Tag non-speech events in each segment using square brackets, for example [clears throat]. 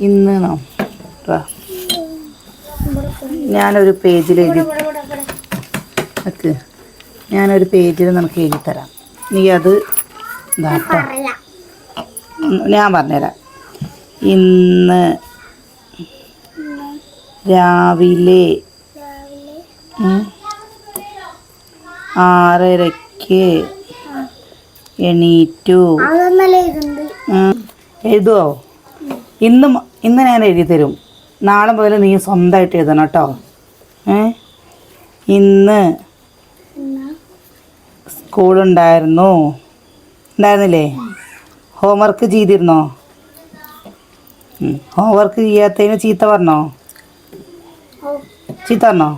ഇന്ന് നോ- വാ. ഞാനൊരു പേജിൽ എഴുതി വെക്ക്. ഞാനൊരു പേജിൽ നമുക്ക് എഴുതി തരാം. നീ അത് ഇതാട്ടോ ഞാൻ പറഞ്ഞുതരാം. ഇന്ന് രാവിലെ ആറരയ്ക്ക് എണീറ്റു. എഴുതുവോ? ഇന്ന് ഇന്ന് ഞാൻ എഴുതി തരും നാളെ മുതൽ നീ സ്വന്തമായിട്ട് എഴുതണം കേട്ടോ. ഏ? ഇന്ന് സ്കൂളുണ്ടായിരുന്നു. ഉണ്ടായിരുന്നില്ലേ? ഹോംവർക്ക് ചെയ്തിരുന്നോ? ഹോംവർക്ക് ചെയ്യാത്തതിന് ചീത്ത പറഞ്ഞോ? ചീത്ത പറഞ്ഞോ?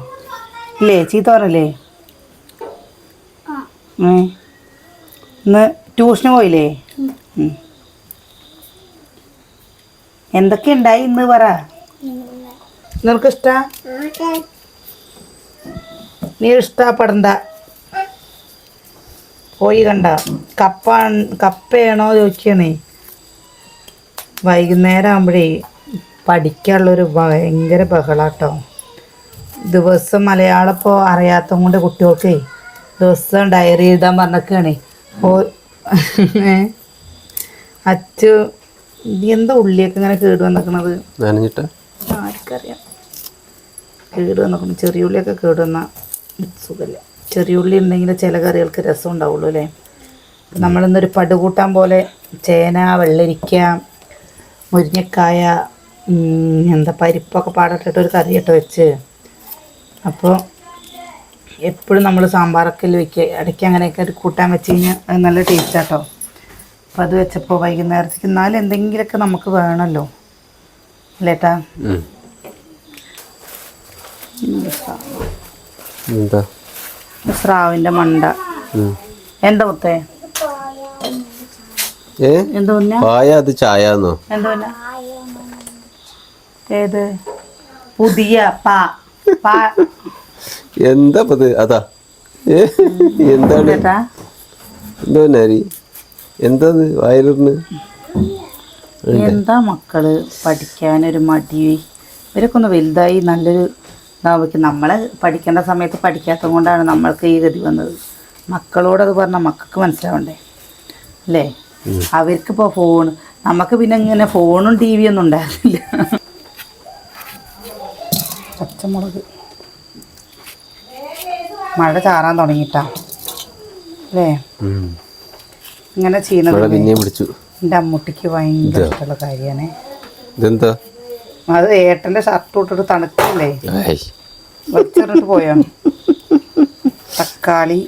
ഇല്ലേ? ചീത്ത പറഞ്ഞില്ലേ? ഇന്ന് ട്യൂഷന് പോയില്ലേ. എന്തൊക്കെ ഉണ്ടായി ഇന്ന് പറ? നിനക്ക് ഇഷ്ട നീ ഇഷ്ടപ്പെടണ്ട. പോയി കണ്ട. കപ്പ കപ്പയാണോ ചോദിക്കണേ വൈകുന്നേരം ആകുമ്പോഴേ പഠിക്കാനുള്ളൊരു ഭയങ്കര ബഹളാട്ടോ. ദിവസം മലയാളം ഇപ്പോൾ അറിയാത്ത കൊണ്ട് കുട്ടികൾക്ക് ദിവസം ഡയറി എഴുതാൻ പറഞ്ഞൊക്കെയാണേ ഓ? അച്ചു എന്താ ഉള്ളിയൊക്കെ ഇങ്ങനെ കേട് വന്നിക്കണത്? നനഞ്ഞിട്ട്? ആർക്കറിയാം. കേട് വന്നിക്കണം. ചെറിയ ഉള്ളിയൊക്കെ കേട് വന്നാൽ സുഖമില്ല. ചെറിയ ഉള്ളി ഉണ്ടെങ്കിൽ ചില കറികൾക്ക് രസം ഉണ്ടാവുള്ളൂ അല്ലേ? നമ്മളിന്നൊരു പടുകൂട്ടാൻ പോലെ ചേന വെള്ളരിക്ക മുരിങ്ങക്കായ എന്താ പരിപ്പൊക്കെ പാടിട്ടിട്ട് ഒരു കറിയിട്ട് വെച്ച്. അപ്പോൾ എപ്പോഴും നമ്മൾ സാമ്പാറൊക്കെ വെക്കുക. ഇടയ്ക്ക് അങ്ങനെയൊക്കെ ഒരു കൂട്ടാൻ വെച്ച് കഴിഞ്ഞാൽ അത് നല്ല ടേസ്റ്റാട്ടോ അപ്പോൾ അത് വെച്ചപ്പോൾ വൈകുന്നേരത്തേക്ക് എന്നാലും എന്തെങ്കിലുമൊക്കെ നമുക്ക് വേണമല്ലോ അല്ലേട്ടാ? സ്രാവിന്റെ എന്താ? സ്രാവിന്റെ മണ്ട. എന്താ മുത്തേ? മുന്ന പായ അത് ചായ ഏത്? പുതിയ പാ. പാ. എന്താ അതാ. എന്താ എന്താണ്? എന്തോ? നരി എന്താ ഇത് എന്താ മക്കൾ പഠിക്കാനൊരു മടി? ഇവരൊക്കെ ഒന്ന് വലുതായി നല്ലൊരു ഇതാവുമ്പോൾ നമ്മളെ പഠിക്കേണ്ട സമയത്ത് പഠിക്കാത്തത് കൊണ്ടാണ് നമ്മൾക്ക് ഈ ഗതി വന്നത്. മക്കളോടത് പറഞ്ഞാൽ മക്കൾക്ക് മനസ്സിലാവണ്ടേ? അല്ലേ? അവർക്കിപ്പോൾ ഫോൺ നമുക്ക് പിന്നെ ഇങ്ങനെ ഫോണും ടി വി ഒന്നും ഉണ്ടായിരുന്നില്ല. പച്ചമുളക്. മഴ ചാറാൻ തുടങ്ങിയിട്ടാ. അല്ലേ. ഇങ്ങനെ ചെയ്യുന്നത് എന്റെ പിടിച്ചു എന്റെ അമ്മൂട്ടിക്ക് ഭയങ്കര ഇഷ്ടമുള്ള കാര്യമാണ്. ഇതെന്താ? അത് ഏട്ടന്റെ ഷർട്ട് ഇട്ടിട്ട് തണുക്കില്ലേ വെച്ചിട്ട് പോയോ തക്കാളി.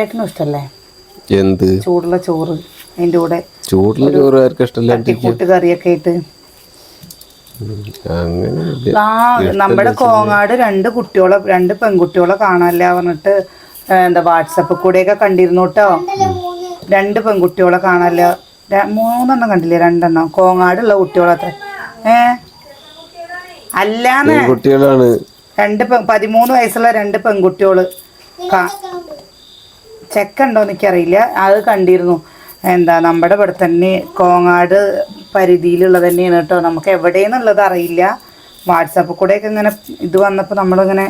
ഏട്ടനും ഇഷ്ടല്ലേ? എന്ത്? ചൂടുള്ള ചോറ് അതിന്റെ കൂടെ ചൂടുള്ള ചോറ് ആർക്കും ഇഷ്ടമില്ലാണ്ടിരിക്കുക തട്ടിക്കൂട്ട് കറിയൊക്കെ ഇട്ട് അങ്ങനെ ഇല്ല. ആ നമ്മുടെ കോങ്ങാട് രണ്ട് കുട്ടികളെ രണ്ട് പെൺകുട്ടികളെ കാണാനില്ല പറഞ്ഞിട്ട് എന്താ വാട്സപ്പ് കൂടെയൊക്കെ കണ്ടിരുന്നു കേട്ടോ. രണ്ട് പെൺകുട്ടികളെ കാണാല്ലോ. മൂന്നെണ്ണം കണ്ടില്ലേ? രണ്ടെണ്ണം. കോങ്ങാടുള്ള കുട്ടികളത്ര. ഏ? അല്ലാന്ന്. കുട്ടികളാണ് രണ്ട് പതിമൂന്ന് വയസ്സുള്ള രണ്ട് പെൺകുട്ടികൾ ചെക്കുണ്ടോ എനിക്കറിയില്ല അത് കണ്ടിരുന്നു. എന്താ നമ്മുടെ ഇവിടെ തന്നെ കോങ്ങാട് പരിധിയിലുള്ള തന്നെയാണ് കേട്ടോ. നമുക്ക് എവിടെയെന്നുള്ളത് അറിയില്ല. വാട്സപ്പ് കൂടെയൊക്കെ ഇങ്ങനെ ഇത് വന്നപ്പോൾ നമ്മളിങ്ങനെ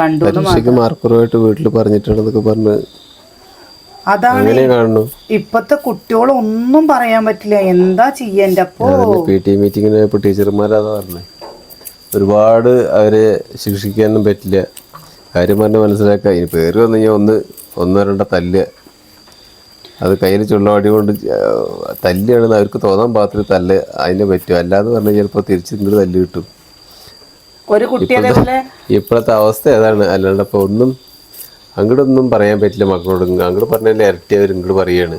കണ്ടു എന്ന് പരീക്ഷയ്ക്ക് മാർക്കുറവായിട്ട് വീട്ടിൽ പറഞ്ഞിട്ടുണ്ടെന്നൊക്കെ പറഞ്ഞ് അതാണ് ഇപ്പത്തെ കുട്ടികളൊന്നും പറയാൻ പറ്റില്ല. എന്താ ചെയ്യ എന്റെ അപ്പോ പി ടി മീറ്റിങ്ങിന് ഇപ്പോൾ ടീച്ചർമാരതാ പറഞ്ഞേ. ഒരുപാട് അവരെ ശിക്ഷിക്കാനും പറ്റില്ല. കാര്യം പറഞ്ഞ് മനസ്സിലാക്കുക ഇനി പേര് വന്നു കഴിഞ്ഞാൽ ഒന്ന് ഒന്നോ രണ്ടോ തല്ല്. അത് കയ്യിൽ ചുള്ളവടി കൊണ്ട് തല്ലിയാണെന്ന് അവർക്ക് തോന്നാൻ പാത്രത്തിൽ തല്ല് അതിന് പറ്റും. അല്ലാതെ പറഞ്ഞു ചിലപ്പോൾ തിരിച്ച് ഇങ്ങോട്ട് തല്ല് കിട്ടും. ഒരു കുട്ടി അതേപോലെ ഇപ്പോഴത്തെ അവസ്ഥ ഏതാണ്? അല്ലാണ്ട് അപ്പൊ ഒന്നും അങ്ങോട്ടൊന്നും പറയാൻ പറ്റില്ല മക്കളോട്. അങ്ങോട്ട് പറഞ്ഞല്ലേ ഇരട്ടി അവർ ഇങ്ങോട്ട് പറയാണ്.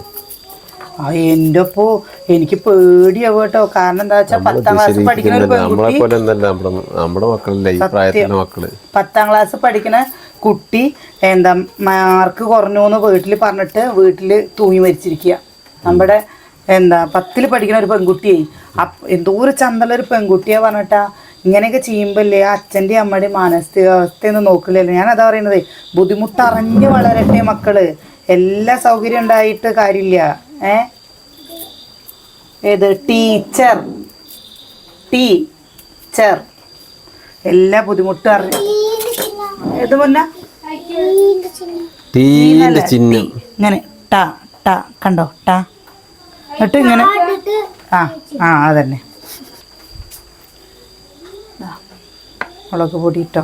ആ എന്റെ അപ്പോ എനിക്ക് പേടിയാവും കേട്ടോ. കാരണം എന്താ വെച്ചാൽ പത്താം ക്ലാസ് പഠിക്കുന്ന ഒരു നമ്മളെ പെൺകുട്ടി പോലെ ഒന്നല്ല. നമ്മുടെ നമ്മുടെ മക്കളല്ല ഈ മക്കൾ. പത്താം ക്ലാസ് പഠിക്കുന്ന കുട്ടി എന്താ മാർക്ക് കുറഞ്ഞു എന്ന് വീട്ടിൽ പറഞ്ഞിട്ട് വീട്ടിൽ തൂങ്ങി മരിച്ചിരിക്കുക. നമ്മുടെ എന്താ പത്തിൽ പഠിക്കുന്ന ഒരു പെൺകുട്ടിയെ. അപ്പ് എന്തോ ഒരു ചന്തല ഒരു പെൺകുട്ടിയെ പറഞ്ഞിട്ടാ. ഇങ്ങനെയൊക്കെ ചെയ്യുമ്പോഴല്ലേ അച്ഛന്റെയും അമ്മയുടെയും മാനസികാവസ്ഥയൊന്നും നോക്കില്ലല്ലോ? ഞാൻ അതാ പറയുന്നത് ബുദ്ധിമുട്ടറിഞ്ഞ് വളരട്ടെ മക്കൾ. എല്ലാ സൗകര്യം ഉണ്ടായിട്ട് കാര്യമില്ല. ഏ? ഏത്? ടീച്ചർ. ടീച്ചർ. എല്ലാ ബുദ്ധിമുട്ടും അറിഞ്ഞു. ഏത് മുന്ന? ഇങ്ങനെ ട ട കണ്ടോ? ട എന്നിട്ട് ഇങ്ങനെ ആ ആ അതന്നെ. മുളക് പൊടി ഇട്ടോ.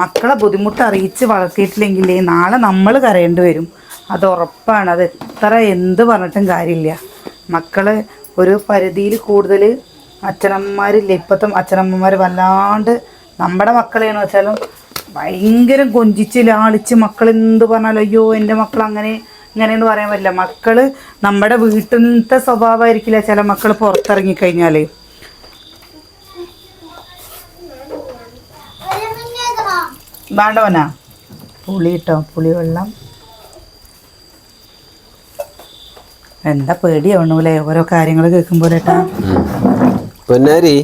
മക്കളെ ബുദ്ധിമുട്ട് അറിയിച്ച് വളർത്തിയിട്ടില്ലെങ്കിലേ നാളെ നമ്മൾ കരയേണ്ടി വരും. അത് ഉറപ്പാണ്. അത് എത്ര എന്ത് പറഞ്ഞിട്ടും കാര്യമില്ല. മക്കൾ ഒരു പരിധിയിൽ കൂടുതൽ അച്ഛനമ്മമാരില്ല ഇപ്പോഴത്തെ അച്ഛനമ്മമാർ വല്ലാണ്ട് നമ്മുടെ മക്കളെന്ന് വെച്ചാലും ഭയങ്കര കൊഞ്ചിച്ച് ലാളിച്ച് മക്കൾ എന്ത് പറഞ്ഞാലും അയ്യോ എന്റെ മക്കൾ അങ്ങനെ ഇങ്ങനെയെന്ന് പറയാൻ പറ്റില്ല. മക്കൾ നമ്മുടെ വീട്ടിലത്തെ സ്വഭാവമായിരിക്കില്ല ചില മക്കൾ പുറത്തിറങ്ങിക്കഴിഞ്ഞാൽ ഒരു മിന്നേതോ വേണ്ടവനാ പുളി ഇട്ടോ പുളി വെള്ളം. എന്താ പേടിയാവണല്ലേ ഓരോ കാര്യങ്ങൾ കേൾക്കുമ്പോൾ പൊന്നാരി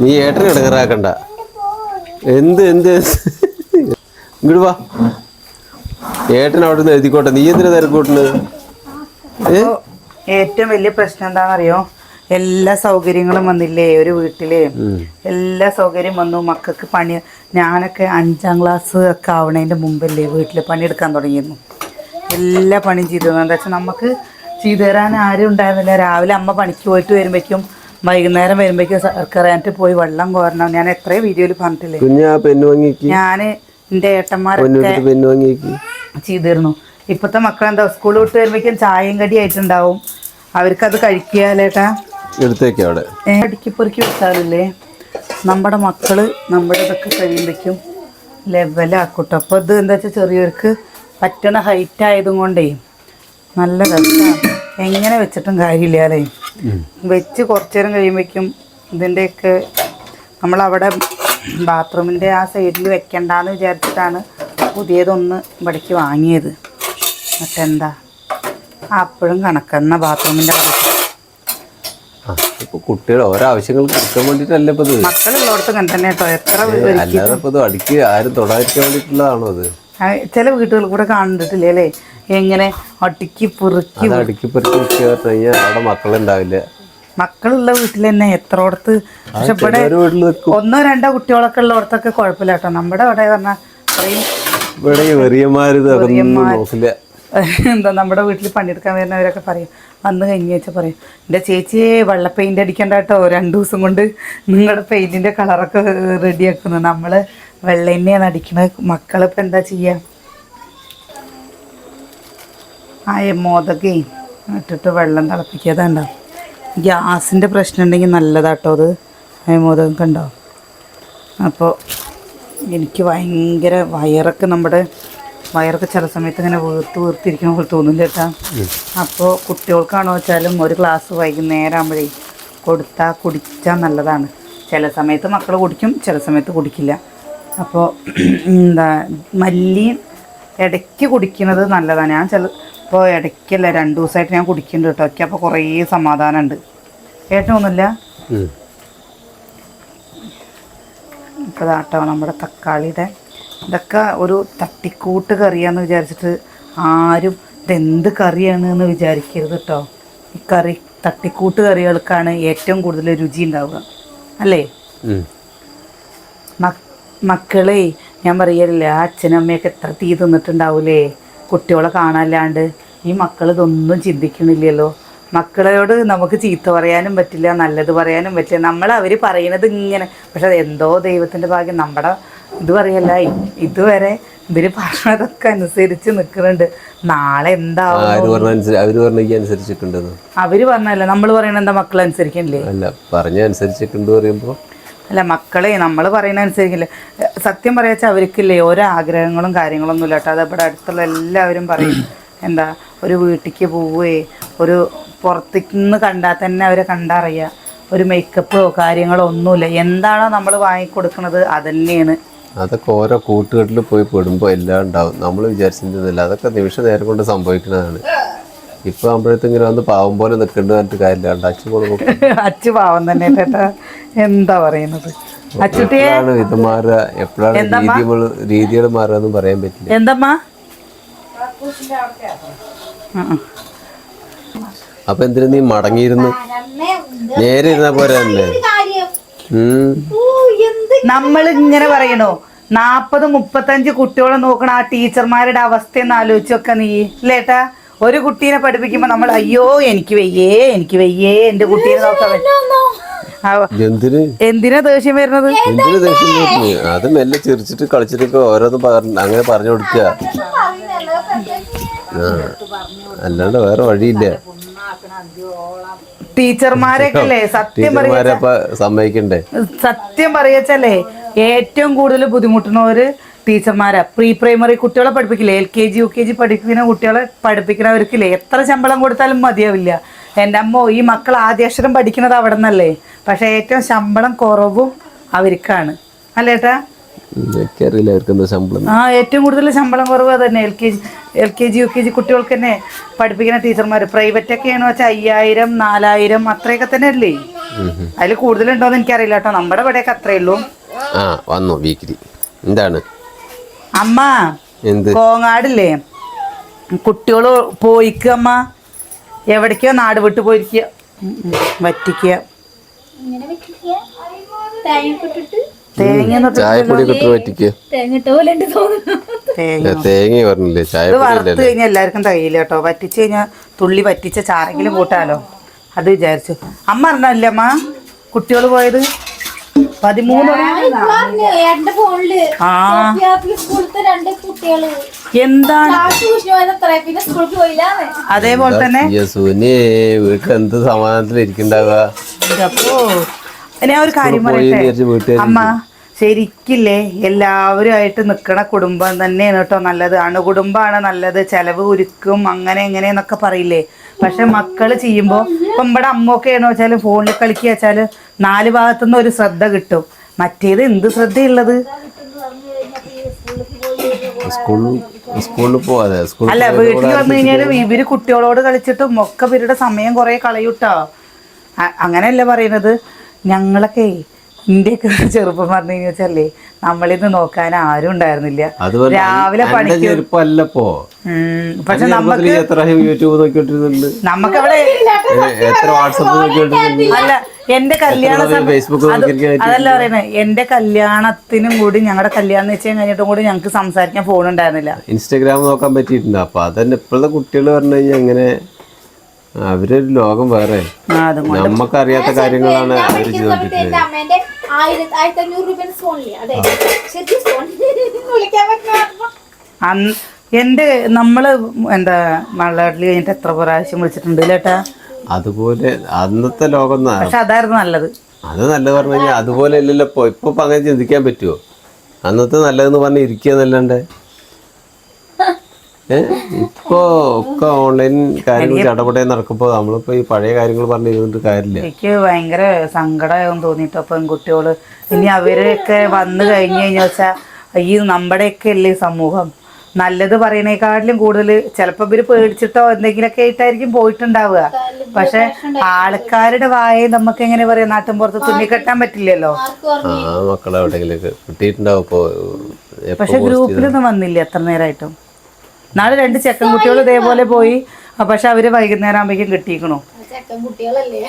നീ ഏട്ടനെ ഇടങ്ങറാക്കണ്ട. എന്ത് എന്ത്? ഇങ്ങോട്ട് വാ. ഏട്ടൻ അവിടെ നിന്ന് എഴുതിക്കോട്ടെ. നീ എന്തിനാ തിരക്കൂട്ടുന്നത് ഏറ്റവും വലിയ പ്രശ്നം എന്താണെന്നറിയോ? എല്ലാ സൗകര്യങ്ങളും വന്നില്ലേ ഒരു വീട്ടിൽ. എല്ലാ സൗകര്യം വന്നു. മക്കൾക്ക് പണി ഞാനൊക്കെ അഞ്ചാം ക്ലാസ് ഒക്കെ ആവണതിന്റെ മുമ്പല്ലേ വീട്ടിൽ പണിയെടുക്കാൻ തുടങ്ങിയിരുന്നു. എല്ലാ പണിയും ചെയ്തു എന്താ വെച്ചാൽ നമുക്ക് ചെയ്തു തരാൻ ആരും ഉണ്ടായിരുന്നില്ല. രാവിലെ അമ്മ പണിക്ക് പോയിട്ട് വരുമ്പോഴേക്കും വൈകുന്നേരം വരുമ്പോഴേക്കും സർക്കാരായിട്ട് പോയി വെള്ളം കോരണം. ഞാൻ എത്രയോ വീഡിയോയിൽ പറഞ്ഞിട്ടില്ലേ? ഞാൻ എന്റെ ഏട്ടന്മാരൊക്കെ ചെയ്തിരുന്നു ഇപ്പോഴത്തെ മക്കളെന്താ സ്കൂൾ വിട്ട് വരുമ്പോഴേക്കും ചായയും കടി ആയിട്ടുണ്ടാവും. അവർക്കത് കഴിക്കാലേട്ടാ എടുത്തേക്ക് അവിടെ. അടുക്കി പെറുക്കി വെച്ചാലല്ലേ നമ്മുടെ മക്കൾ നമ്മുടെ ഇതൊക്കെ കഴിയുമ്പോഴേക്കും ലെവലാക്കൂട്ടോ അപ്പോൾ ഇത് എന്താ വെച്ചാൽ ചെറിയവർക്ക് പറ്റണ ഹൈറ്റ് ആയതും കൊണ്ടേ നല്ല രസമാണ് എങ്ങനെ വെച്ചിട്ടും കാര്യമില്ല അല്ലേ? വെച്ച് കുറച്ചു നേരം കഴിയുമ്പോഴേക്കും ഇതിന്റെയൊക്കെ നമ്മളവിടെ ബാത്റൂമിന്റെ ആ സൈഡിൽ വെക്കണ്ടെന്ന് വിചാരിച്ചിട്ടാണ് പുതിയതൊന്ന് ഇവിടേക്ക് വാങ്ങിയത്. മറ്റെന്താ അപ്പോഴും കണക്കെന്ന ബാത്റൂമിന്റെ ഇപ്പൊ കുട്ടികൾ ഓരോ ആവശ്യങ്ങൾ എടുക്കാൻ വേണ്ടിട്ടല്ല ഇപ്പൊ മക്കളുള്ളടത്ത് കേട്ടോ. എത്ര അല്ലാതെ ഇപ്പൊ ഇത് അടിക്ക് ആരും തൊടാതിരിക്കാൻ വേണ്ടിട്ടുള്ളതാണോ അത് ചില വീട്ടുകൾ കൂടെ കണ്ടിട്ടില്ലേ അല്ലേ? എങ്ങനെ അടുക്കി പെറുക്കി അടിക്കി പെറുക്കി കഴിഞ്ഞാൽ അവിടെ മക്കളുണ്ടാവില്ല. മക്കളുള്ള വീട്ടിൽ തന്നെ എത്രോടത്ത് പക്ഷെ ഇവിടെ ഒന്നോ രണ്ടോ കുട്ടികളൊക്കെ ഉള്ളടത്തൊക്കെ കുഴപ്പമില്ല കേട്ടോ. നമ്മുടെ അവിടെ പറഞ്ഞാൽ ഇവിടെ ഈ നോക്കില്ല. [laughs] എന്താ നമ്മുടെ വീട്ടിൽ പണിയെടുക്കാൻ വരുന്നവരൊക്കെ പറയും വന്ന് കഴിഞ്ഞ് വെച്ചാൽ പറയും. എന്റെ ചേച്ചിയെ വെള്ള പെയിന്റ് അടിക്കണ്ട കേട്ടോ രണ്ട് ദിവസം കൊണ്ട് നിങ്ങളുടെ പെയിന്റിന്റെ കളറൊക്കെ റെഡിയാക്കുന്നു നമ്മൾ വെള്ള തന്നെയാണ് അടിക്കുന്നത് മക്കളിപ്പോൾ എന്താ ചെയ്യുക ആ മോദകേ ഇട്ടിട്ട് വെള്ളം തിളപ്പിക്കാതാണ്ടോ ഗ്യാസിന്റെ പ്രശ്നം ഉണ്ടെങ്കിൽ നല്ലതാട്ടോ അത്. മോദകം കണ്ടോ? അപ്പോൾ എനിക്ക് ഭയങ്കര വയറൊക്കെ നമ്മുടെ വയറൊക്കെ ചില സമയത്ത് ഇങ്ങനെ വീർത്ത് വീർത്തിരിക്കണ പോലെ തോന്നും ചേട്ടാ അപ്പോൾ കുട്ടികൾക്കാണോ വെച്ചാലും ഒരു ഗ്ലാസ് വൈകുന്നേരം ആകുമ്പോഴേ കൊടുത്താൽ കുടിച്ചാൽ നല്ലതാണ്. ചില സമയത്ത് മക്കൾ കുടിക്കും ചില സമയത്ത് കുടിക്കില്ല. അപ്പോൾ [clears throat] എന്താ മല്ലി ഇടയ്ക്ക് കുടിക്കുന്നത് നല്ലതാണ്. ഞാൻ ചില ഇപ്പോൾ ഇടയ്ക്കല്ല രണ്ട് ദിവസമായിട്ട് ഞാൻ കുടിക്കുന്നുണ്ട് കേട്ടോ. ഒക്കെ അപ്പോൾ കുറേ സമാധാനമുണ്ട്. കേട്ടൊന്നുമില്ല. ഇപ്പോൾ ഇതാട്ടോ നമ്മുടെ തക്കാളിയുടെ ഇതൊക്കെ ഒരു തട്ടിക്കൂട്ട് കറിയാന്ന് വിചാരിച്ചിട്ട് ആരും ഇതെന്ത് കറിയാണ് എന്ന് വിചാരിക്കരുത് കേട്ടോ ഈ കറി തട്ടിക്കൂട്ട് കറികൾക്കാണ് ഏറ്റവും കൂടുതൽ രുചി ഉണ്ടാവുക. അല്ലേ? മക്കളെ ഞാൻ പറയലില്ല അച്ഛനമ്മയൊക്കെ എത്ര തീ തിന്നിട്ടുണ്ടാവൂലേ? കുട്ടികളെ കാണാല്ലാണ്ട് ഈ മക്കൾ ഇതൊന്നും ചിന്തിക്കണില്ലല്ലോ. മക്കളോട് നമുക്ക് ചീത്ത പറയാനും പറ്റില്ല നല്ലത് പറയാനും പറ്റില്ല. നമ്മൾ അവർ പറയണത് ഇങ്ങനെ പക്ഷെ അത് എന്തോ ദൈവത്തിന്റെ ഭാഗ്യം. നമ്മുടെ ഇത് പറയല്ല ഇതുവരെ ഇവർ പറഞ്ഞതൊക്കെ അനുസരിച്ച് നിൽക്കുന്നുണ്ട് നാളെ എന്താവും അവർ പറഞ്ഞ അവർ പറഞ്ഞല്ല നമ്മൾ പറയണ എന്താ മക്കൾ അനുസരിക്കണില്ലേ? അല്ല പറഞ്ഞ അനുസരിച്ചിട്ടുണ്ട് പറയുമ്പോ. അല്ല മക്കളെ നമ്മൾ പറയുന്ന അനുസരിക്കില്ല. സത്യം പറയാച്ച അവർക്കില്ലേ ഓരോ ആഗ്രഹങ്ങളും കാര്യങ്ങളൊന്നും ഇല്ല കേട്ടോ. അത് ഇവിടെ അടുത്തുള്ള എല്ലാവരും പറയും എന്താ ഒരു വീട്ടിലേക്ക് പോവുകയെ ഒരു പുറത്തുനിന്ന് നിന്ന് കണ്ടാൽ തന്നെ അവരെ കണ്ടറിയാം. ഒരു മേക്കപ്പോ കാര്യങ്ങളോ ഒന്നുമില്ല. എന്താണോ നമ്മൾ വാങ്ങിക്കൊടുക്കുന്നത് അതന്നെയാണ്. അതൊക്കെ ഓരോ കൂട്ടുകെട്ടിൽ പോയി പെടുമ്പോൾ എല്ലാം ഉണ്ടാവും. നമ്മൾ വിചാരിച്ചിരുന്നില്ല അതൊക്കെ നിമിഷ നേരം കൊണ്ട് സംഭവിക്കുന്നതാണ്. ഇപ്പൊ ആകുമ്പോഴത്തെങ്കിലും വന്ന് പാവം പോലെ നിൽക്കേണ്ടി പറഞ്ഞിട്ട് കാര്യമില്ല. അച്ഛൻ കൊടുക്കും [laughs] അച്ചു പാവം തന്നെ ചേട്ടാ എന്താ പറയുന്നത്? എപ്പോഴാണ് ഇത് മാറുക? എപ്പോഴാണ് രീതികൾ രീതികൾ മാറുക എന്നും പറയാൻ പറ്റില്ല. എന്തമ്മാ. അപ്പൊ എന്തിനു നീ മടങ്ങിയിരുന്നു? നേരെ ഇരുന്ന പോരല്ലേ നമ്മൾ ഇങ്ങനെ പറയണോ? നാപ്പത് മുപ്പത്തഞ്ച് കുട്ടികളെ നോക്കണ ആ ടീച്ചർമാരുടെ അവസ്ഥ അവസ്ഥയെന്ന് ആലോചിച്ചൊക്കെ നീ. ഇല്ലേട്ടാ ഒരു കുട്ടീനെ പഠിപ്പിക്കുമ്പോ നമ്മൾ അയ്യോ എനിക്ക് വയ്യേ എനിക്ക് വയ്യേ എന്റെ കുട്ടീനെ നോക്കാൻ വയ്യ." ആ, എന്തിന്? എന്തിനാ ദേഷ്യം വരുന്നത്? എന്തിനു ദേഷ്യം വരുന്നു? അത് മെല്ലെ ചിരിച്ചിട്ട് കളിച്ചിട്ടൊക്കെ ഓരോന്ന് പറഞ്ഞ് അങ്ങനെ പറഞ്ഞു കൊടുക്കുക. അല്ലാണ്ട് വേറെ വഴിയില്ല. ടീച്ചർമാരൊക്കെ അല്ലേ [laughs] സത്യം ടീച്ചർമാരെ സമ്മതിക്കണ്ടേ? സത്യം പറയച്ചല്ലേ ഏറ്റവും കൂടുതൽ ബുദ്ധിമുട്ടുന്നവര് ടീച്ചർമാരാ. പ്രീ പ്രൈമറി കുട്ടികളെ പഠിപ്പിക്കില്ല? L K G U K G പഠിപ്പിക്കുന്ന കുട്ടികളെ പഠിപ്പിക്കുന്നവർക്കില്ലേ എത്ര ശമ്പളം കൊടുത്താലും മതിയാവില്ല. എന്റെ അമ്മ ഈ മക്കൾ ആദ്യാക്ഷരം പഠിക്കുന്നത് അവിടെ നിന്നല്ലേ പക്ഷെ ഏറ്റവും ശമ്പളം കുറവും അവർക്കാണ്. അല്ലേട്ടാ എനിക്കറിയില്ല അവർക്ക് എന്താ ശമ്പളം. ആ ഏറ്റവും കൂടുതൽ ശമ്പളം കുറവ് തന്നെ L K G L K G U K G കുട്ടികൾക്ക് തന്നെ പഠിപ്പിക്കുന്ന ടീച്ചർമാർ പ്രൈവറ്റ് ഒക്കെയാണ് വെച്ചാൽ അയ്യായിരം നാലായിരം അത്രയൊക്കെ തന്നെ അല്ലേ? അതിൽ കൂടുതലുണ്ടോയെന്ന് എനിക്കറിയില്ല കേട്ടോ. നമ്മുടെ ഇവിടെയൊക്കെ അത്രയേ ഉള്ളൂ. ആ വന്നു വീക്കിലി. എന്താണ്? അമ്മ എന്ത്? കോങ്ങാടില്ലേ? കുട്ടികൾ പോയിക്കുക അമ്മ. എവിടേക്കോ നാട് വിട്ടു പോയിരിക്കുക. വറ്റിക്കുക തേങ്ങ ചായപ്പൊടി തേങ്ങ പറഞ്ഞില്ലേ വറുത്ത് കഴിഞ്ഞാൽ എല്ലാവർക്കും തകയില്ല കേട്ടോ. പറ്റിച്ചു കഴിഞ്ഞാൽ തുള്ളി പറ്റിച്ച ചാരെങ്കിലും കൂട്ടാലോ. അത് വിചാരിച്ചു. അമ്മ അറിഞ്ഞല്ലേ അമ്മ? കുട്ടികൾ പോയത്? പതിമൂന്ന് ആ. കുട്ടികൾ. എന്താണ്? അതേപോലെ തന്നെ? അയ്യോ സുനി വീട്ടിൽ എന്ത് സമാധാനത്തിലിരിക്കണ്ടാവുക? അപ്പോ ഞാൻ ഒരു കാര്യം പറയട്ടെ? അമ്മ ശരിക്കില്ലേ? എല്ലാവരുമായിട്ട് നിൽക്കണ കുടുംബം തന്നെയാണ് കേട്ടോ നല്ലത്. അണുകുടുംബമാണ് നല്ലത്. ചെലവ് ഉരുക്കും അങ്ങനെ എങ്ങനെ എന്നൊക്കെ പറയില്ലേ? പക്ഷെ മക്കൾ ചെയ്യുമ്പോൾ ഇപ്പം നമ്മുടെ അമ്മയൊക്കെയാണെന്ന് വെച്ചാൽ ഫോണിൽ കളിക്കുക വെച്ചാൽ നാല് ഭാഗത്തുനിന്ന് ഒരു ശ്രദ്ധ കിട്ടും. മറ്റേത് എന്ത് ശ്രദ്ധയുള്ളത്? സ്കൂളിൽ പോവാതെ. അല്ല വീട്ടിൽ വന്നു കഴിഞ്ഞാലും ഇവർ കുട്ടികളോട് കളിച്ചിട്ടും ഒക്കെ ഇവരുടെ സമയം കുറെ കളയൂട്ടോ അങ്ങനെയല്ല പറയുന്നത് ഞങ്ങളൊക്കെ ഇന്ത്യയ്ക്ക് ചെറുപ്പം പറഞ്ഞു വെച്ചല്ലേ നമ്മളിന്ന് നോക്കാൻ ആരും ഉണ്ടായിരുന്നില്ല. രാവിലെ പണിക്ക് പക്ഷെ നമുക്ക് വാട്സപ്പ് നോക്കിക്കൊണ്ടിരുന്നുണ്ട്. അല്ല എന്റെ കല്യാണ അതല്ല പറയുന്നത് എന്റെ കല്യാണത്തിനും കൂടി ഞങ്ങളുടെ കല്യാണം നിശ്ചയം കഴിഞ്ഞിട്ടും കൂടി ഞങ്ങൾക്ക് സംസാരിക്കാൻ ഫോൺ ഉണ്ടായിരുന്നില്ല. ഇൻസ്റ്റാഗ്രാം നോക്കാൻ പറ്റിയിട്ടുണ്ട്? അപ്പൊ അതന്നെ ഇപ്പോഴത്തെ കുട്ടികൾ പറഞ്ഞു കഴിഞ്ഞാൽ അങ്ങനെ അവരൊരു ലോകം വേറെ. നമ്മക്കറിയാത്ത കാര്യങ്ങളാണ് അവർ ചെയ്തോണ്ടിരിക്കുന്നത് എന്റെ നമ്മൾ എന്താ മള്ളാട്ടിൽ കഴിഞ്ഞിട്ട് എത്ര പ്രാവശ്യം വിളിച്ചിട്ടുണ്ട് ചേട്ടാ അതുപോലെ അന്നത്തെ ലോകം പക്ഷെ അതായിരുന്നു നല്ലത്. അത് നല്ലത് പറഞ്ഞു കഴിഞ്ഞാൽ അതുപോലെ അല്ലല്ലോ ഇപ്പൊ. ഇപ്പൊ അങ്ങനെ ചിന്തിക്കാൻ പറ്റുമോ അന്നത്തെ നല്ലതെന്ന് പറഞ്ഞ് ഇരിക്കുക എന്നല്ലാണ്ട് ഇപ്പൊ ഒക്കെ ഓൺലൈൻ കാര്യങ്ങൾ ചടപടയെ നടക്കുമ്പോ നമ്മളിപ്പോ ഈ പഴയ കാര്യങ്ങൾ പറഞ്ഞ് ഇരുന്നിട്ട് കാര്യമില്ല. എനിക്ക് ഭയങ്കര സങ്കടം തോന്നിട്ടോ പെൺകുട്ടികൾ. ഇനി അവരൊക്കെ വന്നു കഴിഞ്ഞു കഴിഞ്ഞാൽ വെച്ചാ ഈ നമ്മുടെയൊക്കെ അല്ലേ സമൂഹം. നല്ലത് പറയണേക്കാട്ടിലും കൂടുതൽ ചിലപ്പോൾ ഇവർ പേടിച്ചിട്ടോ എന്തെങ്കിലുമൊക്കെ ആയിട്ടായിരിക്കും പോയിട്ടുണ്ടാവുക. പക്ഷെ ആൾക്കാരുടെ വായ നമുക്ക് എങ്ങനെ പറയാം നാട്ടിൻ പുറത്ത് തുന്നി കെട്ടാൻ പറ്റില്ലല്ലോ. ആ മക്കളെ കിട്ടിയിട്ടുണ്ടാവും പക്ഷെ ഗ്രൂപ്പിലൊന്നും വന്നില്ല എത്ര നേരമായിട്ടും നാളെ രണ്ട് ചെക്കൻ കുട്ടികൾ ഇതേപോലെ പോയി. പക്ഷെ അവർ വൈകുന്നേരം ആകുമ്പോഴേക്കും കിട്ടിയിക്കണോ ചെക്കൻ കുട്ടികളല്ലേ?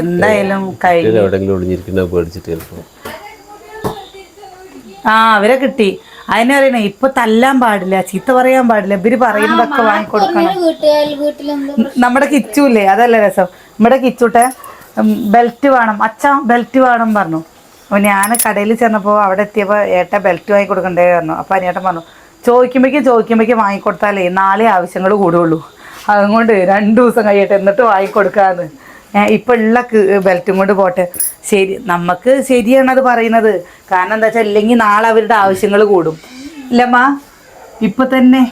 എന്തായാലും കഴിഞ്ഞു. ആ അവരെ കിട്ടി. അതിനെ അറിയണേ ഇപ്പൊ തല്ലാൻ പാടില്ല ചീത്ത പറയാൻ പാടില്ല. ഇവർ പറയുന്നതൊക്കെ വാങ്ങിക്കൊടുക്കണം. നമ്മുടെ കിച്ചൂല്ലേ അതല്ല രസം. നമ്മുടെ കിച്ചൂട്ടെ ബെൽറ്റ് വേണം. അച്ഛ ബെൽറ്റ് വേണം പറഞ്ഞു. അപ്പൊ ഞാൻ കടയിൽ ചെന്നപ്പോ അവിടെ എത്തിയപ്പോ ഏട്ട ബെൽറ്റ് വാങ്ങി കൊടുക്കണ്ടേ പറഞ്ഞു. അപ്പൊ അനിയേട്ടൻ പറഞ്ഞു ചോദിക്കുമ്പോഴേക്കും ചോദിക്കുമ്പോഴേക്കും വാങ്ങിക്കൊടുത്താലേ നാലേ ആവശ്യങ്ങൾ കൂടുള്ളൂ. അതുകൊണ്ട് രണ്ട് ദിവസം കഴിയട്ടെ എന്നിട്ട് വാങ്ങിക്കൊടുക്കാന്ന്. ഇപ്പൊ ഉള്ള ബെൽറ്റും കൊണ്ട് പോട്ടെ. ശരി നമുക്ക് ശരിയാണ് അത് പറയുന്നത്. കാരണം എന്താ വെച്ചാൽ ഇല്ലെങ്കിൽ നാളെ അവരുടെ ആവശ്യങ്ങൾ കൂടും. ഇല്ലമ്മ ഇപ്പൊ തന്നെ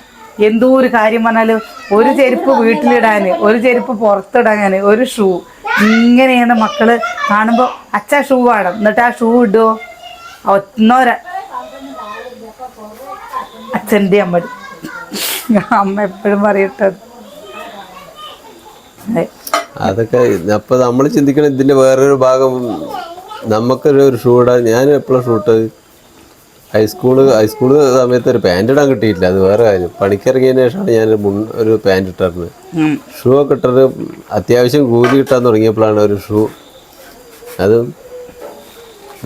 എന്തോ ഒരു കാര്യം പറഞ്ഞാൽ ഒരു ചെരുപ്പ് വീട്ടിലിടാന് ഒരു ചെരുപ്പ് പുറത്തിടാന് ഒരു ഷൂ. ഇങ്ങനെയാണ് മക്കൾ കാണുമ്പോൾ അച്ഛാ ഷൂ വേണം. എന്നിട്ട് ആ ഷൂ ഇടുവോ? ഒന്നോര അച്ഛന്റെ അമ്മ. അമ്മ എപ്പോഴും പറയട്ടത് അതെ. അതൊക്കെ അപ്പൊ നമ്മൾ ചിന്തിക്കണം ഇതിന്റെ വേറൊരു ഭാഗം നമുക്കൊരു ഒരു ഷൂ ഇടാൻ ഞാൻ എപ്പോഴും ഷൂട്ട് ഹൈസ്കൂൾ ഹൈസ്കൂൾ സമയത്ത് ഒരു പാന്റ് ഇടാൻ കിട്ടിയില്ല അത് വേറെ കാര്യം. പണിക്കിറങ്ങിയതിന് ശേഷമാണ് ഞാൻ മുൻ ഒരു പാന്റ് ഇട്ടിരുന്നത്. ഷൂ ഒക്കെ ഇട്ടത് അത്യാവശ്യം കൂലി കിട്ടാൻ തുടങ്ങിയപ്പോഴാണ് ഒരു ഷൂ അത്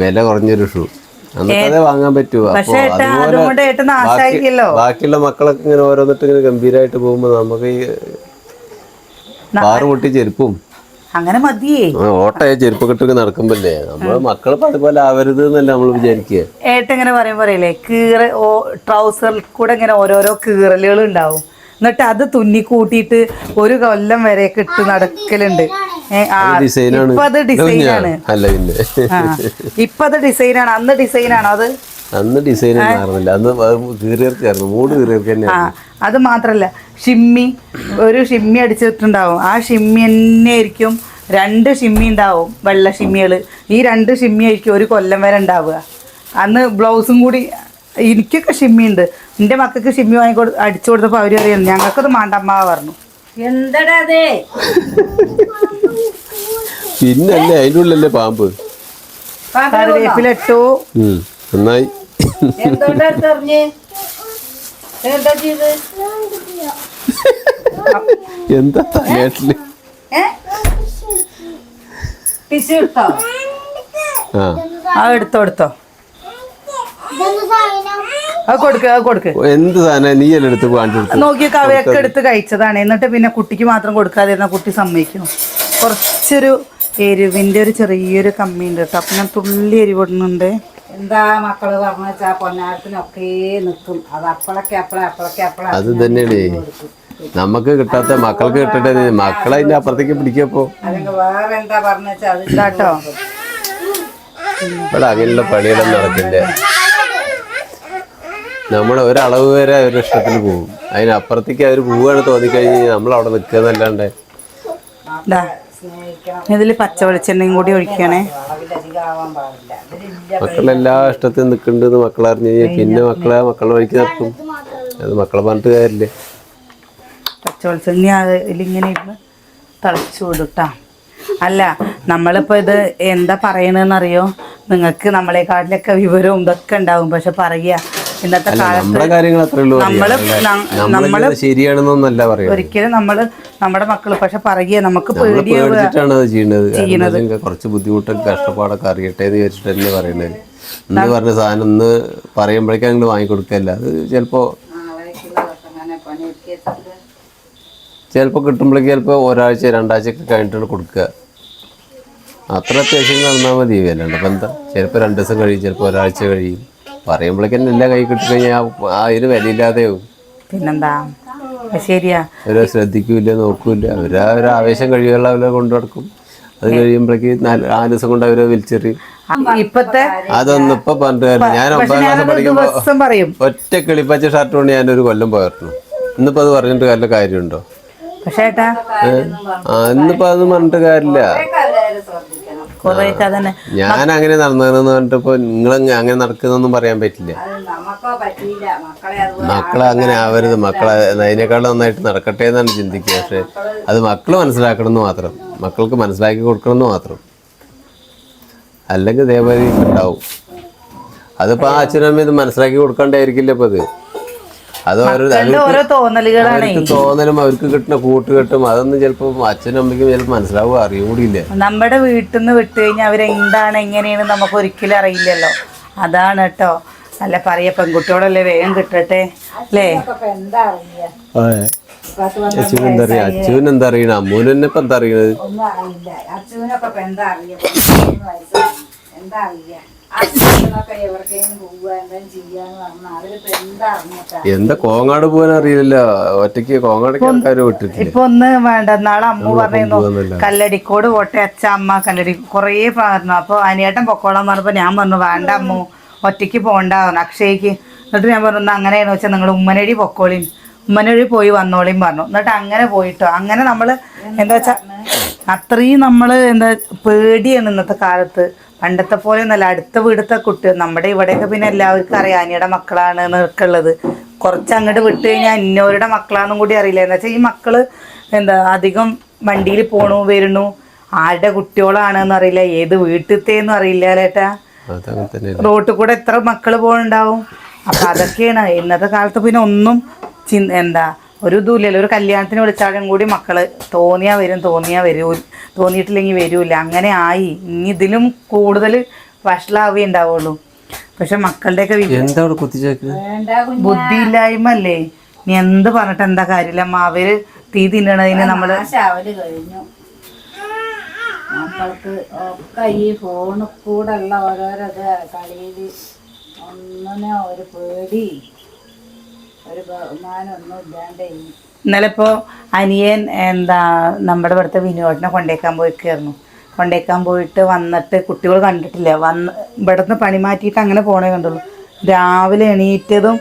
വില കുറഞ്ഞൊരു ഷൂ അന്നത്തെ വാങ്ങാൻ പറ്റുമോ ഏട്ടാ ബാക്കിയുള്ള മക്കളൊക്കെ ഇങ്ങനെ ഓരോന്നിട്ട് ഇങ്ങനെ ഗംഭീരമായിട്ട് പോകുമ്പോ നമുക്ക് ഈ പാറ് പൊട്ടി ചെരുപ്പും. അങ്ങനെ മതിയേ. ഓട്ടയെ ചെരുപ്പ് ഇട്ടൊക്കെ നടക്കുമ്പല്ലേ. നമ്മൾ മക്കൾ ഇപ്പൊ അതുപോലെ ആവരുത് എന്നല്ല നമ്മൾ വിചാരിക്കുക ഏട്ടങ്ങനെ ഇങ്ങനെ പറയില്ലേ കീറ ഓ ട്രൗസറിൽ കൂടെ ഇങ്ങനെ ഓരോരോ കീറലുകൾ ഉണ്ടാവും. എന്നിട്ട് അത് തുന്നി കൂട്ടിയിട്ട് ഒരു കൊല്ലം വരെ ഇട്ട് നടക്കലുണ്ട്. ഇപ്പൊ അത് ഡിസൈനാണ് ഇപ്പൊ അത് ഡിസൈനാണ് അന്ന് ഡിസൈനാണോ അത്? അന്ന് ഡിസൈൻ മാറുന്നില്ല. അന്ന് കീറിയർക്കായിരുന്നു മൂട് കീറിയർക്ക് തന്നെ അത് മാത്രല്ല. ഷിമ്മി ഒരു ഷിമ്മി അടിച്ചിട്ടുണ്ടാവും. ആ ഷിമ്മി തന്നെ ആയിരിക്കും രണ്ട് ഷിമ്മി ഉണ്ടാവും വെള്ള ഷിമ്മികൾ ഈ രണ്ട് ഷിമ്മി ആയിരിക്കും ഒരു കൊല്ലം വരെ ഉണ്ടാവുക. അന്ന് ബ്ലൗസും കൂടി എനിക്കൊക്കെ ഷിമ്മി ഉണ്ട് എന്റെ മക്കൾക്ക് ഷിമ്മി വാങ്ങി കൊടു അടിച്ചു കൊടുത്തപ്പോൾ അവർ അറിയാം ഞങ്ങൾക്കത് മാണ്ടമ്മ പറഞ്ഞു. എന്തടാ അതെ? പിന്നെ അല്ലേ അതിന്റെ ഉള്ളിലല്ലേ പാമ്പ്? കറിവേപ്പിലിട്ടു. നന്നായി. എന്തുകൊണ്ടാ തെറിഞ്ഞ്? എന്താ ചെയ്ത് എന്താ തലയാട്ടിൽ? ആ. ആ എടുത്തോ എടുത്തോ. അത് കൊടുക്ക് അത് കൊടുക്ക്. എന്ത് സാധനം? നീ എടുത്ത് കാണിച്ചു നോക്കി കവയൊക്കെ അവയൊക്കെ എടുത്ത് കഴിച്ചതാണ്. എന്നിട്ട് പിന്നെ കുട്ടിക്ക് മാത്രം കൊടുക്കാതിരുന്ന കുട്ടി സമ്മതിക്കുന്നു. കുറച്ചൊരു എരിവിന്റെ ഒരു ചെറിയൊരു കമ്മി ഉണ്ട് കേട്ടോ. അപ്പൊ ഞാൻ തുള്ളി എരിവിടുന്നുണ്ട് എന്താ മക്കൾ പറഞ്ഞ വെച്ചാ പൊന്നാരത്തിനൊക്കെ നിൽക്കും. അത് അപ്പളൊക്കെ അപ്പളെ അപ്പളൊക്കെ അപ്പളെ. അത് തന്നെയാണ്. നമുക്ക് കിട്ടാത്ത മക്കൾക്ക് കിട്ടട്ടെ മക്കളെ അതിന്റെ അപ്പുറത്തേക്ക് പിടിക്കപ്പോ അല്ലെങ്കിൽ വേറെ എന്താ പറഞ്ഞാ അതില്ലാട്ടോ അത് ഇതാട്ടോ. ഇവിടെ അങ്ങനെയുള്ള പണികളൊന്നും നടക്കില്ല? നമ്മൾ ഒരളവ് വരെ അവരുടെ ഇഷ്ടത്തിന് പോകും. അതിനപ്പുറത്തേക്ക് അവർ പോവുകയാണ് തോന്നിക്കഴിഞ്ഞാൽ നമ്മൾ അവിടെ നിൽക്കുന്നല്ലാണ്ട് ഇതാ ഇതിൽ പച്ച വെളിച്ചെണ്ണയും കൂടി ഒഴിക്കണേ. മക്കളെല്ലാ ഇഷ്ടത്തിൽ നിൽക്കുന്നുണ്ടെന്ന് മക്കൾ അറിഞ്ഞു കഴിഞ്ഞാൽ പിന്നെ മക്കളെ മക്കളെ വഴിക്ക് നിർത്തും അത് മക്കളെ പറഞ്ഞിട്ട് കാര്യമില്ലേ. പച്ച വെളിച്ചെണ്ണ അതിലിങ്ങനെ ഇരുന്ന് തിളച്ചു വിടുട്ടാ. അല്ല നമ്മളിപ്പോ ഇത് എന്താ പറയണെന്നറിയോ? നിങ്ങൾക്ക് നമ്മളെക്കാട്ടിലൊക്കെ വിവരവും ഇതൊക്കെ ഉണ്ടാവും. പക്ഷെ പറയുക ഇന്നത്തെ കാലത്ത് നമ്മുടെ കാര്യങ്ങൾ അത്രേ ഉള്ളൂ നമ്മൾ നമ്മൾ ശരിയാണെന്നൊന്നല്ല പറയാം ഒരിക്കലും നമ്മൾ നമ്മുടെ മക്കൾ പക്ഷെ പറയുക നമുക്ക് നമ്മൾ പേടിച്ചിട്ടാണ് അത് കുറച്ച് ബുദ്ധിമുട്ടൊക്കെ കഷ്ടപ്പാടൊക്കെ അറിയട്ടെ എന്ന് വിചാരിച്ചിട്ട് തന്നെ പറയണത് ഇന്ന് പറഞ്ഞ സാധനം ഇന്ന് പറയുമ്പോഴേക്കും അങ്ങോട്ട് വാങ്ങിക്കൊടുക്കല്ല. അത് ചിലപ്പോ ചിലപ്പോ ചിലപ്പോൾ കിട്ടുമ്പോഴേക്ക് ചിലപ്പോ ഒരാഴ്ച രണ്ടാഴ്ച ഒക്കെ കഴിഞ്ഞിട്ടാണ് കൊടുക്കുക. അത്ര അത്യാവശ്യം നടന്നാൽ മതി അല്ലാണ്ട് അപ്പം എന്താ? ചിലപ്പോൾ രണ്ട് ദിവസം കഴിയും ചിലപ്പോൾ ഒരാഴ്ച കഴിയും. പറയുമ്പോഴേക്കും എല്ലാം കൈ കിട്ടിക്കഴിഞ്ഞാൽ ആ ഒരു വിലയില്ലാതെയാവും പിന്നെന്താ? ശരിയാ. അവരെ ശ്രദ്ധിക്കൂല നോക്കൂല അവരാ ആ ഒരു ആവേശം കഴിയുള്ള അവരെ കൊണ്ടു നടക്കും. അത് കഴിയുമ്പോഴേക്ക് നാല് നാല് ദിവസം കൊണ്ട് അവരെ വലിച്ചെറിയും ആ, ഇപ്പത്തെ അതൊന്നും ഇപ്പൊ പറഞ്ഞു ഞാൻ ഒമ്പതാം ക്ലാസ് പറയും. ഒറ്റ കിളിപ്പച്ച ഷർട്ട് കൊണ്ട് ഞാനൊരു കൊല്ലം പോയിരുന്നു ഇന്നിപ്പോ അത് പറഞ്ഞിട്ട് വല്ല കാര്യമുണ്ടോ? പക്ഷേ ആ ഇന്നിപ്പോ അത് പറഞ്ഞിട്ട് കാര്യമില്ല. കുറേയൊക്കെ തന്നെ ഞാൻ അങ്ങനെ നടന്നതെന്ന് പറഞ്ഞിട്ടിപ്പോ നിങ്ങൾ അങ്ങനെ നടക്കുന്നൊന്നും പറയാൻ പറ്റില്ല. അത് മക്കളെ അങ്ങനെ ആവരുത്. മക്കളെ അതിനേക്കാളും നന്നായിട്ട് നടക്കട്ടെ എന്നാണ് ചിന്തിക്കുക. പക്ഷെ അത് മക്കൾ മനസ്സിലാക്കണമെന്ന് മാത്രം. മക്കൾക്ക് മനസ്സിലാക്കി കൊടുക്കണമെന്ന് മാത്രം. അല്ലെങ്കിൽ ഇതേപോലെ ഉണ്ടാവും അതിപ്പോ ആ അച്ഛനമ്മ ഇത് മനസ്സിലാക്കി കൊടുക്കണ്ടായിരിക്കില്ല ഇപ്പൊ ഇത്. അത് ഓരോ തോന്നലുകളാണ് അവർക്ക് തോന്നലും അവർക്ക് കിട്ടുന്ന കൂട്ടുകെട്ടും അതൊന്നും ചിലപ്പോ അച്ഛനും അമ്മയ്ക്കും ചിലപ്പോൾ മനസ്സിലാവുക അറിയൂടില്ല. നമ്മുടെ വീട്ടിൽ നിന്ന് വിട്ട് കഴിഞ്ഞാൽ അവരെന്താണ് എങ്ങനെയാണ് നമുക്ക് ഒരിക്കലും അറിയില്ലല്ലോ. അതാണ് കേട്ടോ അല്ല പറയ പെൺകുട്ടിയോടല്ലേ വേഗം കിട്ടട്ടെ അല്ലേ? അച്ഛൻ എന്താ അറിയാ? അച്ഛൻ എന്താ അറിയണ? അമ്മൂന് തന്നെ ഇപ്പൊ എന്താ അറിയണത്? എന്താ അറിയാ? എന്താ കോങ്ങാട് പോകാൻ അറിയില്ല. ഒറ്റയ്ക്ക് കോങ്ങാടൊക്കെ ആൾക്കാര് വിട്ടിട്ടില്ല? ഇപ്പൊ ഒന്ന് വേണ്ട നാളെ അമ്മ പറയുന്നു. കല്ലടിക്കോട് പോട്ടെ അച്ഛ അമ്മ കല്ലടി കൊറേ പറഞ്ഞു അപ്പൊ അനിയേട്ടൻ പൊക്കോളാൻ പറഞ്ഞപ്പോ ഞാൻ പറഞ്ഞു വേണ്ട അമ്മ ഒറ്റയ്ക്ക് പോണ്ട. അക്ഷയ്ക്ക് എന്നിട്ട് ഞാൻ പറഞ്ഞു അങ്ങനെയാണ് അങ്ങനെയാണെന്ന് വെച്ചാൽ നിങ്ങൾ ഉമ്മനടി പൊക്കോളിൻ ഉമ്മനടി പോയി വന്നോളിയും പറഞ്ഞു. എന്നിട്ട് അങ്ങനെ പോയിട്ടോ. അങ്ങനെ നമ്മൾ എന്താ വെച്ചാ അത്രയും നമ്മൾ എന്താ പേടിയാണ് ഇന്നത്തെ കാലത്ത്. പണ്ടത്തെ പോലെ ഒന്നല്ല അടുത്ത വീടത്തെ കുട്ടി നമ്മുടെ ഇവിടെയൊക്കെ പിന്നെ എല്ലാവർക്കും അറിയാം. അനിയുടെ മക്കളാണ് എന്നൊക്കെ ഉള്ളത്. കുറച്ച് അങ്ങോട്ട് വിട്ട് കഴിഞ്ഞാൽ ഇന്നവരുടെ മക്കളാണെന്നും കൂടി അറിയില്ല? എന്ന് വെച്ചാൽ ഈ മക്കൾ എന്താ അധികം വണ്ടിയിൽ പോണു വരുന്നു. ആരുടെ കുട്ടികളാണെന്ന് അറിയില്ല. ഏത് വീട്ടിലത്തേന്നും അറിയില്ല റോട്ടിൽ കൂടെ എത്ര മക്കൾ പോകണുണ്ടാവും അപ്പൊ അതൊക്കെയാണ്. ഇന്നത്തെ കാലത്ത് പിന്നെ ഒന്നും ചിന്ത എന്താ ഒരു ഇതുമില്ലല്ലോ. ഒരു കല്യാണത്തിന് വിളിച്ചാലും കൂടി മക്കൾ തോന്നിയാ വരും തോന്നിയാ വരൂ തോന്നിയിട്ടില്ലെങ്കിൽ വരൂല അങ്ങനെ ആയി. ഇനി ഇതിലും കൂടുതൽ വഷളാവേ ഉണ്ടാവുള്ളൂ. പക്ഷെ മക്കളുടെയൊക്കെ ബുദ്ധിയില്ലായ്മ അല്ലേ നീ എന്ത് പറഞ്ഞിട്ട് എന്താ കാര്യമില്ല. അമ്മ അവർ തീ തിന്നണതിന് നമ്മൾ നാശാവൽ കഴിഞ്ഞു. മക്കൾക്ക് ഒക്കെ ഈ ഫോണിൽ കൂടെ ഉള്ള ഓരോരോ കളിയിൽ ഒന്നിനും ഒരു പേടി. ഒരു ഇല്ലാണ്ടേ ഇന്നലെ ഇപ്പോൾ അനിയൻ എന്താ നമ്മുടെ ഇവിടുത്തെ വിനോദിനെ കൊണ്ടേക്കാൻ പോയിക്കായിരുന്നു. കൊണ്ടേക്കാൻ പോയിട്ട് വന്നിട്ട് കുട്ടികൾ കണ്ടിട്ടില്ല. വന്ന് ഇവിടുന്ന് പണി മാറ്റിയിട്ട് അങ്ങനെ പോണേ കണ്ടുള്ളൂ. രാവിലെ എണീറ്റതും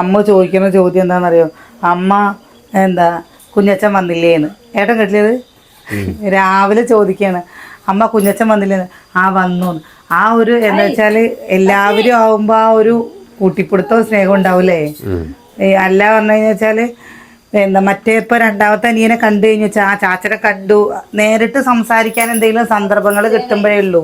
അമ്മ ചോദിക്കുന്ന ചോദ്യം എന്താണെന്നറിയോ? അമ്മ എന്താ കുഞ്ഞച്ചൻ വന്നില്ലേന്ന്. ഏട്ടൻ കേട്ടില്ലത്? രാവിലെ ചോദിക്കാണ്. അമ്മ കുഞ്ഞച്ചൻ വന്നില്ലേന്ന്. ആ വന്നു ആ ഒരു എന്താ വെച്ചാൽ എല്ലാവരും ആവുമ്പോൾ ആ ഒരു കൂട്ടിപ്പിടുത്തവും സ്നേഹം ഉണ്ടാവില്ലേ? ഏ, അല്ല പറഞ്ഞു കഴിഞ്ഞാൽ എന്താ മറ്റേ ഇപ്പൊ രണ്ടാമത്തെ അനിയനെ കണ്ടു കഴിഞ്ഞു വെച്ചാൽ ആ ചാച്ചനെ കണ്ടു നേരിട്ട് സംസാരിക്കാൻ എന്തെങ്കിലും സന്ദർഭങ്ങൾ കിട്ടുമ്പോഴേ ഉള്ളൂ.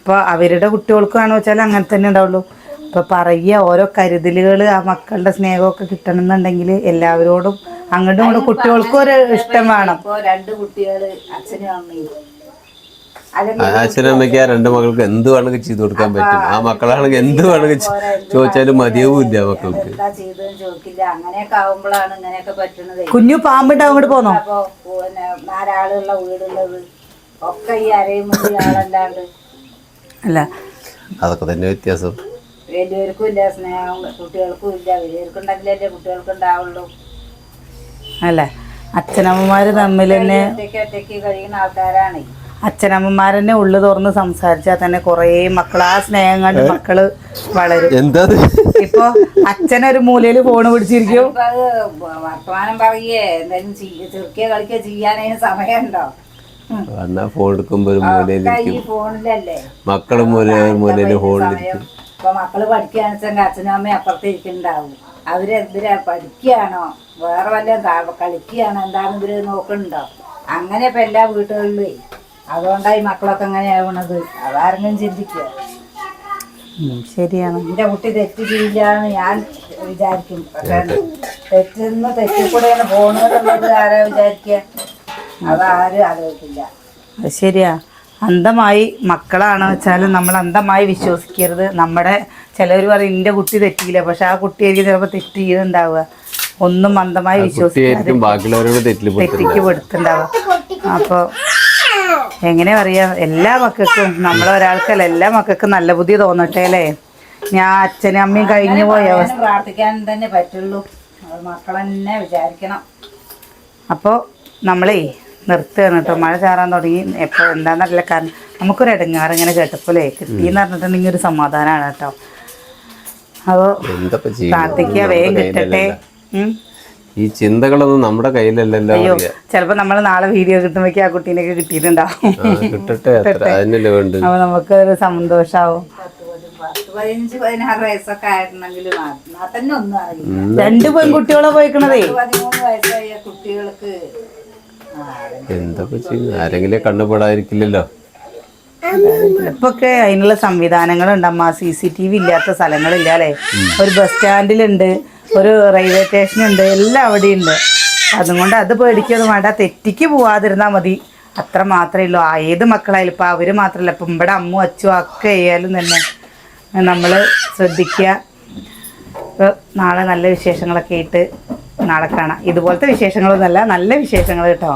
അപ്പോൾ അവരുടെ കുട്ടികൾക്കാണെന്ന് വെച്ചാൽ അങ്ങനെ തന്നെ ഉണ്ടാവുള്ളൂ. ഇപ്പൊ പറയുക ഓരോ കരുതലുകൾ ആ മക്കളുടെ സ്നേഹമൊക്കെ കിട്ടണമെന്നുണ്ടെങ്കിൽ എല്ലാവരോടും അങ്ങോട്ടും ഇങ്ങോട്ടും കുട്ടികൾക്കും ഒരു ഇഷ്ടം വേണം. രണ്ട് കുട്ടികൾ അച്ഛനും അമ്മയും. അല്ലെങ്കിൽ അച്ഛനും അമ്മയ്ക്ക് ആ രണ്ട് മക്കൾക്ക് എന്ത് വേണമെങ്കിൽ ചെയ്തു കൊടുക്കാൻ പറ്റും ആ മക്കളാണെങ്കിൽ എന്ത് വേണമെങ്കിൽ ചോദിച്ചാലും മതിയാവും ഇല്ല മക്കൾക്ക്. കുഞ്ഞു പാമ്പിട്ട് അങ്ങോട്ട് പോന്നോ? അപ്പൊ പിന്നെ നാലാളുള്ള വീടുള്ളത് ഒക്കെ ഈ അരയും ആളല്ലാണ്ട് അല്ല. അതൊക്കെ തന്നെ വ്യത്യാസം. വലിയവർക്കും ഇല്ല സ്നേഹം കുട്ടികൾക്കും ഇല്ല വലിയവർക്കുണ്ടെങ്കിലല്ലേ കുട്ടികൾക്ക് ഉണ്ടാവുള്ളൂ. അല്ല. അച്ഛനമ്മമാര് തമ്മിൽ തന്നെ ഒറ്റയ്ക്ക് ഒറ്റയ്ക്ക് കഴിയുന്ന ആൾക്കാരാണ്. അച്ഛനമ്മമാർ തന്നെ ഉള്ളു തുറന്ന് സംസാരിച്ചാൽ തന്നെ കുറേ മക്കൾ ആ സ്നേഹം കണ്ട് മക്കൾ വളരും. എന്താ? ഇപ്പൊ അച്ഛനൊരു മൂലയിൽ ഫോണ് പിടിച്ചിരിക്കും. വർത്തമാനം പറയേ എന്തായാലും ചെറുക്കിയ കളിക്കുക ചെയ്യാനതിന് സമയമുണ്ടോ? അണ്ണാ ഫോൺ എടുക്കുമ്പോ ഒരു മൂലയിൽ ഫോണിലല്ലേ? മക്കളും മൂല മൂലയിൽ ഫോണിൽ സമയം. ഇപ്പൊ മക്കൾ പഠിക്കുകയാണെന്ന് വെച്ചാൽ അച്ഛനും അമ്മയും അപ്പുറത്ത് ഇരിക്കുന്നുണ്ടാവും. അവരെന്തിനാ പഠിക്കുകയാണോ? വേറെ വല്ലതും കളിക്കുകയാണോ? എന്താണെന്ന് ഇവർ നോക്കുന്നുണ്ടോ? അങ്ങനെ ഇപ്പൊ എല്ലാ വീട്ടുകളിലും അതുകൊണ്ടായി മക്കളൊക്കെ അങ്ങനെ ആവണത്. അതാരെങ്കിലും ചിന്തിക്കുക. ശരിയാണ്. എന്റെ കുട്ടി തെറ്റ് ചെയ്യില്ലാന്ന് ഞാൻ വിചാരിക്കും. പക്ഷെ തെറ്റിന്ന് തെറ്റിൽ കൂടെയാണ് ആരാ വിചാരിക്കുക? അതാരും ആലോചിക്കില്ല. അത് ശരിയാ. അന്ധമായി മക്കളാണ് വെച്ചാലും നമ്മൾ അന്ധമായി വിശ്വസിക്കരുത്. നമ്മുടെ ചിലവർ പറയും എന്റെ കുട്ടി തെറ്റിയില്ല. പക്ഷെ ആ കുട്ടിയായിരിക്കും ചിലപ്പോൾ തെറ്റ് ചെയ്തുണ്ടാവുക ഒന്നും അന്ധമായി വിശ്വസിക്കും ബാക്കിയുള്ളവരോട് തെറ്റിക്ക് പെടുത്തുണ്ടാവുക അപ്പോൾ എങ്ങനെ പറയാ എല്ലാ മക്കൾക്കും നമ്മളെ ഒരാൾക്കല്ല എല്ലാ മക്കൾക്കും നല്ല ബുദ്ധി തോന്നട്ടെ അല്ലേ? ഞാൻ അച്ഛനും അമ്മയും കഴിഞ്ഞു പോയ അവസ്ഥ. പ്രാർത്ഥിക്കാൻ തന്നെ പറ്റുള്ളൂ. മക്കളെന്നെ വിചാരിക്കണം. അപ്പോൾ നമ്മളേ നിർത്തുകയാണ് കേട്ടോ മഴ ചാറാൻ തുടങ്ങി. എപ്പോൾ എന്താണെന്നറിയില്ല കാരണം നമുക്കൊരു ഇടങ്ങാറ് ഇങ്ങനെ കേട്ടപ്പോഴേ കിട്ടിയെന്ന് പറഞ്ഞിട്ടുണ്ടെങ്കിൽ ഒരു സമാധാനമാണ് കേട്ടോ അപ്പോൾ എന്താ പ്രാർത്ഥിക്കുക. വേഗം കിട്ടട്ടെ. ഉം. ഈ ചിന്തകളൊന്നും നമ്മുടെ കയ്യിലല്ലല്ലോ ചിലപ്പോ നമ്മൾ നാളെ വീഡിയോ കിട്ടുമ്പോഴേക്കും ആ കുട്ടീനൊക്കെ കിട്ടിയിട്ടുണ്ടാവും. കിട്ടട്ടെ അതിനല്ലേ വേണ്ടത്. അപ്പോൾ നമുക്ക് ഒരു സന്തോഷാവും രണ്ട് പെൺകുട്ടികളെ പോയിക്കണതേ. കുട്ടികൾക്ക് ആ, എന്താ ചെയ്യും? ആരെങ്കിലും കണ്ണുപെടാതിരിക്കില്ലല്ലോ ഇപ്പൊക്കെ അതിനുള്ള സംവിധാനങ്ങളുണ്ട്. അമ്മ സി സി ടി വി ഇല്ലാത്ത സ്ഥലങ്ങളില്ല അല്ലേ? ഒരു ബസ് സ്റ്റാൻഡിലുണ്ട്. ഒരു റെയിൽവേ സ്റ്റേഷൻ ഉണ്ട് എല്ലാം അവിടെ ഉണ്ട് അതുകൊണ്ട് അത് പേടിക്കൊന്നും വേണ്ട. തെറ്റിക്ക് പോവാതിരുന്നാൽ മതി. അത്ര മാത്രമേ ഉള്ളൂ. ഏത് മക്കളായാലും ഇപ്പം അവർ മാത്രമല്ല ഇപ്പം ഇവിടെ അമ്മു അച്ചു ഒക്കെ ആയാലും തന്നെ നമ്മൾ ശ്രദ്ധിക്കുക നാളെ നല്ല വിശേഷങ്ങളൊക്കെ ആയിട്ട് നാളെ കാണാം. ഇതുപോലത്തെ വിശേഷങ്ങളൊന്നുമല്ല നല്ല വിശേഷങ്ങൾ കേട്ടോ.